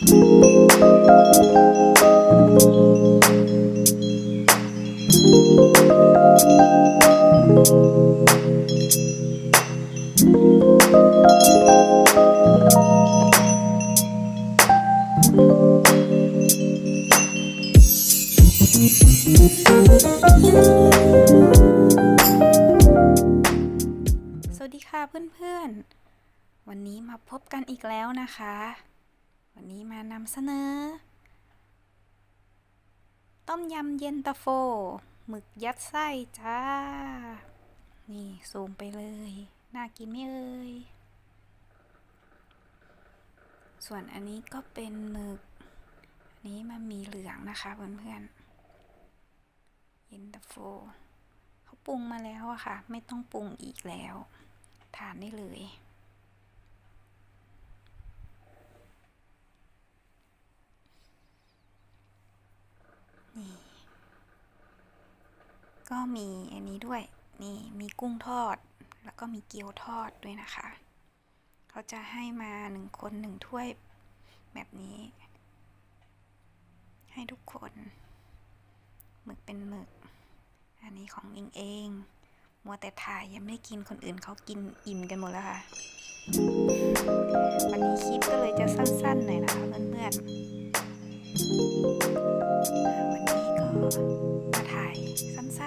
สวัสดีค่ะเพื่อนๆ วันนี้มาพบกันอีกแล้วนะคะ วันนี้มานำเสนอ ต้มยำเย็นตาโฟ หมึกยัดไส้จ้า นี่ซูมไปเลย น่ากินไหมเอ่ย ส่วนอันนี้ก็เป็นหมึก อันนี้มันมีเหลืองนะคะเพื่อนๆ เย็นตาโฟ เขาปรุงมาแล้วอะค่ะ ไม่ต้องปรุงอีกแล้ว ทานได้เลย ก็มีอันนี้ด้วยนี่มีกุ้งทอด แล้วก็มีเกี๊ยวทอดด้วยนะคะ เขาจะให้มาหนึ่งคนหนึ่งถ้วยแบบนี้ ให้ทุกคนหมึกเป็นหมึก อันนี้ของเองเอง มัวแต่ถ่ายยังไม่ได้กินคนอื่นเขากินอิ่มกันหมดแล้วค่ะ วันนี้คลิปก็เลยจะสั้นๆหน่อยนะคะเพื่อนๆวันนี้ย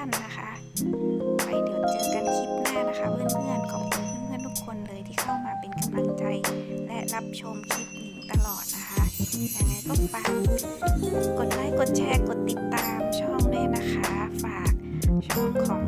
านนะคะไว้เดี๋ยวเจอกันคลิปหน้านะคะ เพื่อนๆขอบคุณเพื่อนๆทุกคนเลยที่เข้ามาเป็นกำลังใจ และรับชมคลิปหนิงตลอดนะคะยังไงก็ฝากกดไลค์กดแชร์กดติดตามช่องด้วยนะคะ ฝากช่องของ